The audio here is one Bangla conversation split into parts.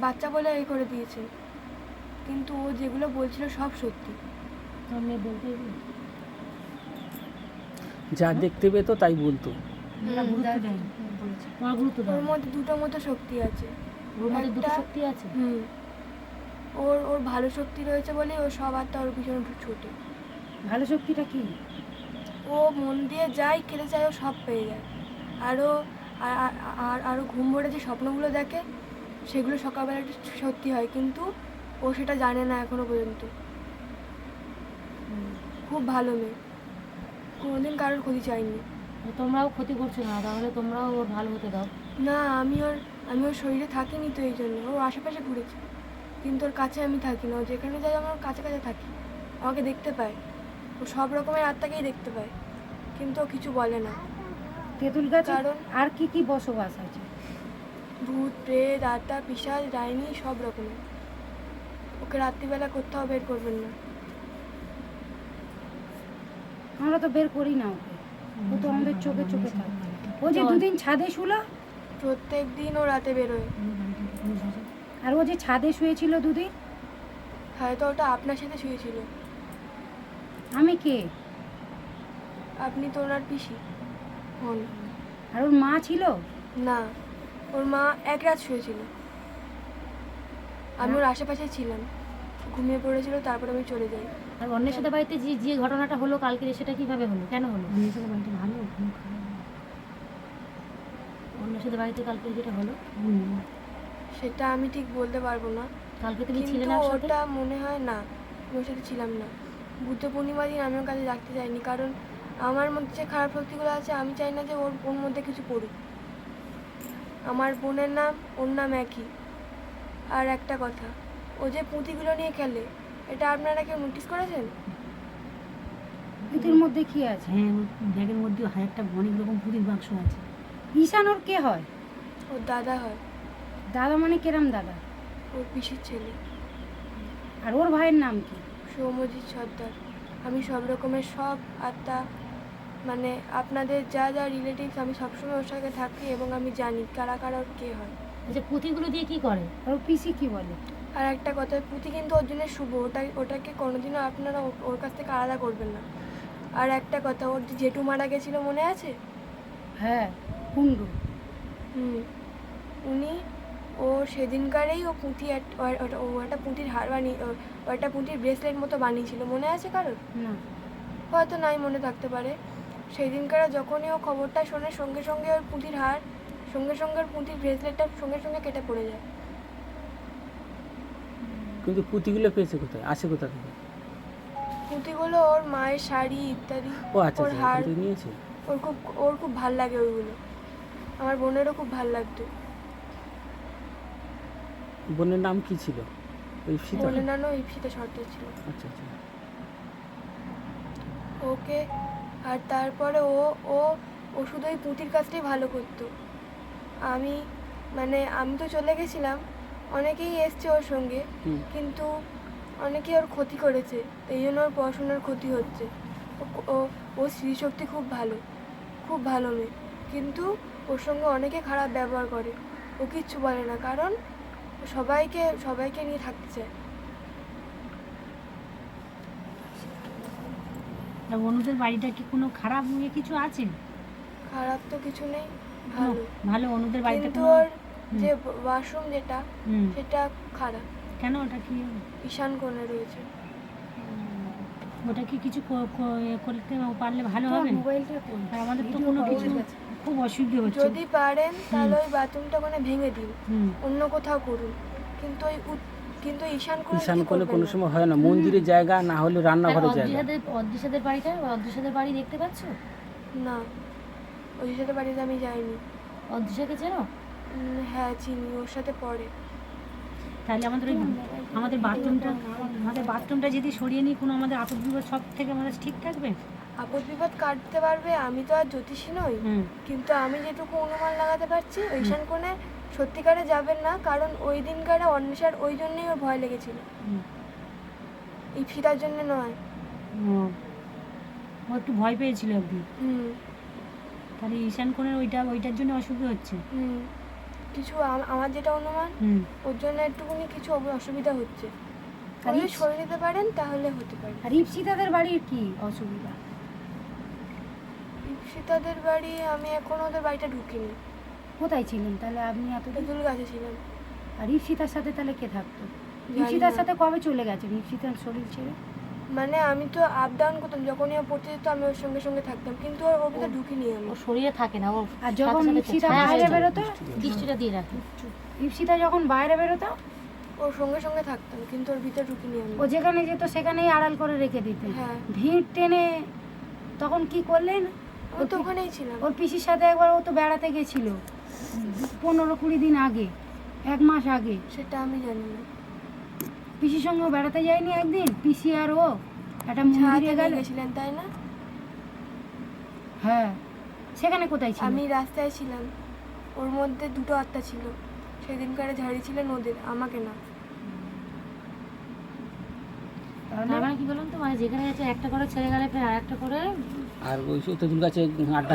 বাচ্চা বলে এ করে দিয়েছে। কিন্তু ও যেগুলো বলছিল সব সত্যি। বলতে যা দেখতে পেতো তাই বলতো। ওরা মধ্যে দুটো মতো শক্তি আছে। ওর মধ্যে দুটো শক্তি আছে? হুম। ওর ওর ভালো শক্তি রয়েছে বলে ও সব আত্মা ওর পিছনে ছোটে। ভালো শক্তিটা কি? ও মন দিয়ে যাই খেতে চায় ও সব পেয়ে যায়। আরও আর আর আরও ঘুম ভরে যে স্বপ্নগুলো দেখে সেগুলো সকালবেলা সত্যি হয় কিন্তু ও সেটা জানে না এখনও পর্যন্ত। খুব ভালো মেয়ে। কোনোদিন কারোর ক্ষতি চাইনি। তোমরাও ক্ষতি করছ না তাহলে তোমরাও ওর ভালো হতে দাও। না আমি ওর আমি ওর শরীরে থাকিনি তো এই জন্য। ওর আশেপাশে ঘুরেছি কিন্তু ওর কাছে আমি থাকি না। ও যেখানে যাই আমার কাছে কাছে থাকি। আমাকে দেখতে পায়। ও সব রকমের আত্মাকেই দেখতে পায়। কিন্তু ও কিছু বলে না। তেঁতুল গাছ কারণ- আর কি কি বসবাস আছে? ভূত প্রেত আত্মা পিসাজ ডাইনি সব রকমের। ওকে রাত্রিবেলা কোথাও বের করবেন না। আমরা তো বের করি না ওকে। ও তো আমাদের চোখে চোখে থাকে। ও যে দুদিন ছাদে শুলো? প্রত্যেক দিন ও রাতে বেরোয় আর ও যে ছাদে শুয়েছিল দুদিন? হয়তো ওটা আপনার সাথে শুয়েছিল। আমি কে? আপনি তো ওনার পিসি। হন আর ওর মা ছিল? না। ওর মা এক রাত শুয়েছিল। আমি ওর আশেপাশে ছিলাম। ঘুমিয়ে পড়েছিল তারপর আমি চলে যাই। আর অন্যের সাথে বাড়িতে যে যে ঘটনাটা হলো কালকে সেটা কীভাবে হলো? কেন হলো? অন্যের সাথে বাড়িতে ভালো? অন্যের সাথে বাড়িতে কালকে যেটা হলো? সেটা আমি ঠিক বলতে পারব না। কালকে তুমি ছিলে না ওর সাথে ওটা মনে হয় না ওর সাথে ছিলাম না। বুদ্ধ পূর্ণিমা দিন আমি ওর কাছে রাখতে চাইনি কারণ আমার মধ্যে যে খারাপ শক্তিগুলো আছে আমি চাই না যে ওর ওর মধ্যে কিছু পড়ুক আমার বোনের নাম ওর নাম একই। আর একটা কথা ও যে পুঁতিগুলো নিয়ে খেলে এটা আপনারা কেউ নোটিস করেছেন? পুঁতির মধ্যে কি আছে? হ্যাঁ ওর ব্যাগের মধ্যে একটা অনেক রকম পুরীর বাক্স আছে। ঈশান ওর কে হয়? ওর দাদা হয়। দাদা মানে কেরাম দাদা? ওর পিসির ছেলে। আর ওর ভাইয়ের নাম কি? সৌমজিৎ সর্দার। আমি সব রকমের সব আত্মা মানে আপনাদের যা যা রিলেটিভস আমি সবসময় ওর সাথে থাকি এবং আমি জানি কারা কারা ওর কে হয়। আচ্ছা পুঁথিগুলো দিয়ে কি করে? আর ওর পিসি কি বলে? আর একটা কথা পুঁথি কিন্তু ওর জন্য শুভ ওটা ওটাকে কোনোদিনও আপনারা ও- ওর কাছ থেকে আলাদা করবেন না। আর একটা কথা ওর যে জেঠু মারা গেছিল মনে আছে? হ্যাঁ কুণ্ডু। হুম উনি ও সেদিনকারেই ও পুঁথি এক- ও- ও- ও একটা পুঁথির হার বানিয়ে ও- ও একটা পুঁথির ব্রেসলেট মতো বানিয়েছিল। মনে আছে কারোর? না। হয়তো নাই মনে থাকতে পারে। সেই দিনকার যখনই ও খবরটা শোনে সঙ্গে সঙ্গে ওর পুঁতির হার সঙ্গে সঙ্গে ওর পুঁতির ব্রেসলেটটা সঙ্গে সঙ্গে কেটে পড়ে যায়। কিন্তু পুঁতিগুলো পেয়েছে কোথায়? আসে কোথা থেকে? পুঁতিগুলো ওর মায়ের শাড়ি ইত্যাদি ও আচ্ছা ওর আচ্ছা হার নিয়েছে? ওর খুব ওর খুব ভালো লাগে ওইগুলো। আমার বোনেরও খুব ভালো লাগতো। বোনের নাম কি ছিল? ওই সীতা বোনের নানও ইপসিতে সর্দার ছিল। আচ্ছা আচ্ছা। ওকে আর তারপরে ও ও ও শুধু ওই পুঁতির কাজটাই ভালো করতো। আমি মানে আমি তো চলে গেছিলাম অনেকেই এসছে ওর সঙ্গে কিন্তু অনেকেই ওর ক্ষতি করেছে এই জন্য ওর পড়াশোনার ক্ষতি হচ্ছে। ও- ও স্মৃতিশক্তি খুব ভালো খুব ভালো মেয়ে। কিন্তু ওর সঙ্গে অনেকে খারাপ ব্যবহার করে ও কিচ্ছু বলে না কারণ সবাইকে সবাইকে নিয়ে থাকতে চায়। তা অনুদের বাড়িটা কি কোনো খারাপ ইয়ে কিছু আছে? খারাপ তো কিছু নেই ভালো। ভালো অনুদের বাড়িটা কিন্তু ওর যে ওয়াশরুম যেটা সেটা খারাপ। কেন ওটা কি? ঈশান কোণে রয়েছে। ওটা কি কিছু করতে পারলে ভালো হবে? মোবাইলটা আমাদের তো কোনো কিছু খুব অসুবিধা হচ্ছে। যদি পারেন তাহলে ওই বাথরুমটা ওখানে ভেঙে দিন। হুম। অন্য কোথাও করুন। কিন্তু ওই কিন্তু ঈশান কোণে ঈশান কি কোণে কোনো সময় হয় না। মন্দিরের জায়গা না হলে রান্নাঘরের জায়গা। অদৃশাদের অদৃশাদের বাড়িটা অদৃশাদের বাড়ি দেখতে পাচ্ছ? না। ওই বাড়িতে আমি যাইনি। অদৃশাকে চেনো? হ্যাঁ চিনি। ওর সাথে পড়ে। তাহলে আমাদের ওই আমাদের বাথরুমটা আমাদের বাথরুমটা যদি সরিয়ে নিই কোনো আমাদের আপদ বিপদ সব থেকে আমাদের ঠিক থাকবে? আপদ বিপদ কাটতে পারবে। আমি তো আর জ্যোতিষী নই। হুম। কিন্তু আমি যেটুকু অনুমান লাগাতে পারছি ওই ঈশান কোণে সত্যিকারে যাবেন না কারণ ওই দিনকার অন্বেষার ওই জন্যই ওর ভয় লেগেছিল। এই ফিরার জন্য নয়। ও। একটু ভয় পেয়েছিল একদিন। হুম। তাহলে ঈশান কোণের ওইটা ওইটার জন্য অসুবিধা হচ্ছে। হুম। কিছু আমার যেটা অনুমান ওর জন্য একটুখানি কিছু অসুবিধা হচ্ছে। ইস- সরিয়ে দিতে পারেন তাহলে হতে পারে। আর ইপসিতাদের বাড়ির কি অসুবিধা? সীতাদের বাড়ি আমি এখনও ওদের বাড়িটা ঢুকিনি। কোথায় ছিলেন? তাহলে আপনি এতদিন তেঁতুল গাছে ছিলাম আর ইপসিতার সাথে তাহলে কে থাকতো? জানি ইপসিতার সাথে কবে চলে গেছেন? ইপসিতার শরীর ছেড়ে? মানে আমি তো আপ ডাউন করতাম। যখনই ও পড়তে যেত আমি ওর সঙ্গে সঙ্গে থাকতাম। কিন্তু ওর ওর ভিতরে ঢুকিনি আমি। ও শরীরে থাকে না। ও আর যখন ইপসিতা ছায়া বাইরে বেরোতো দৃষ্টিটা দিয়ে রাখে। ইপসিতা যখন বাইরে বেরোতো ওর সঙ্গে সঙ্গে থাকতাম কিন্তু ওর ভিতরে ঢুকিনি আমি। ও যেখানে যেত সেখানেই আড়াল করে রেখে দিতেন হ্যাঁ। ভিড় টেনে তখন কি করলেন? আমি তো ওখানেই ছিলাম। ওর পিসির সাথে একবার ও তো বেড়াতে গেছিল। পনেরো কুড়ি দিন আগে এক মাস আগে। সেটা আমি জানি না। পিসির সঙ্গে বেড়াতে যায়নি একদিন পিসি আর ও। একটা মন্দিরে গেল। গেছিলেন তাই না? হ্যাঁ। সেখানে কোথায় ছিল আমি রাস্তায় ছিলাম। ওর মধ্যে দুটো আত্মা ছিল। সেদিনকার ঝাড়ি ছিলেন ওদের আমাকে না। তার মানে কি বলুন তো? মানে যেখানে যাচ্ছে একটা করে ছেড়ে গেলে ফের আরেকটা করে আর ওই তেঁতুল গাছে আড্ডা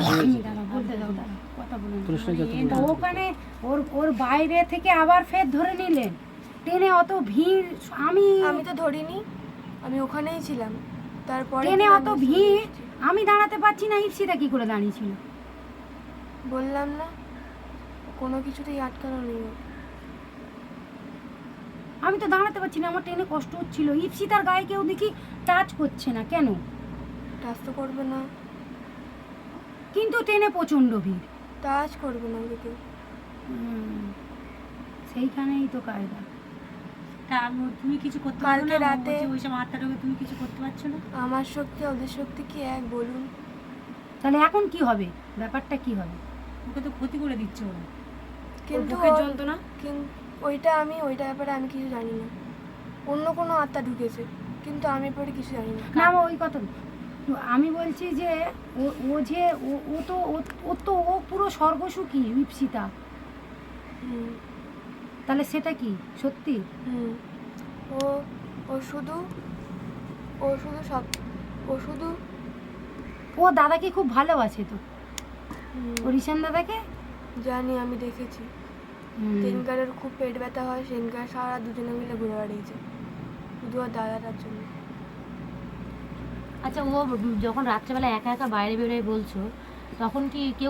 তো ওখানে ওর ওর বাইরে থেকে আবার ফের ধরে নিলেন। ট্রেনে অত ভিড় আমি আমি তো ধরিনি আমি ওখানেই ছিলাম। তারপরে ট্রেনে অত ভিড় আমি দাঁড়াতে পারছি না ইপসিতা কি করে দাঁড়িয়েছিল বললাম না কোনো কিছুতেই আটকানো নেই। আমি তো দাঁড়াতে পারছি না আমার ট্রেনে কষ্ট হচ্ছিল। ইপসিতার গায়ে কেউ দেখি টাচ করছে না কেন? টাচ তো করবে না। কিন্তু ট্রেনে প্রচণ্ড ভিড়। টাচ করবে না হুম, সেইখানেই তো কায়দা। তা আমি- তুমি কিছু করতে পারো কালকে না? রাতে- ওই সব আত্মাটাকে তুমি কিছু করতে পারছ না? আমার শক্তি ওদের শক্তি কি এক? বলুন। তাহলে এখন কি হবে? ব্যাপারটা কি হবে? ওকে তো ক্ষতি করে দিচ্ছে ওরা। কিন্তু যন্ত্রণা? কিন- ওইটা আমি ওইটা ব্যাপারে আমি কিছু জানি না। অন্য কোনো আত্মা ঢুকেছে কিন্তু আমি পরে কিছু জানি না। না ওই কথা না। আমি বলছি যে ও ও যে ও- ও তো ও- ও তো ও পুরো স্বর্গসুখী ইপসিতা হুম। তাহলে সেটা কি? সত্যি? হুম। ও ও শুধু ও শুধু সব ও শুধু ও দাদাকে খুব ভালোবাসে তো। হুম, ও রিশান দাদাকে? জানি আমি দেখেছি। হুম। সেনকারের খুব পেট ব্যথা হয় সেদিনকার সারা দুজনে মিলে ঘুরে বেড়িয়েছে শুধু ওর দাদাটার জন্য আচ্ছা ও যখন রাত্রেবেলা একা একা বাইরে বেরোয় বলছো তখন কি কেউ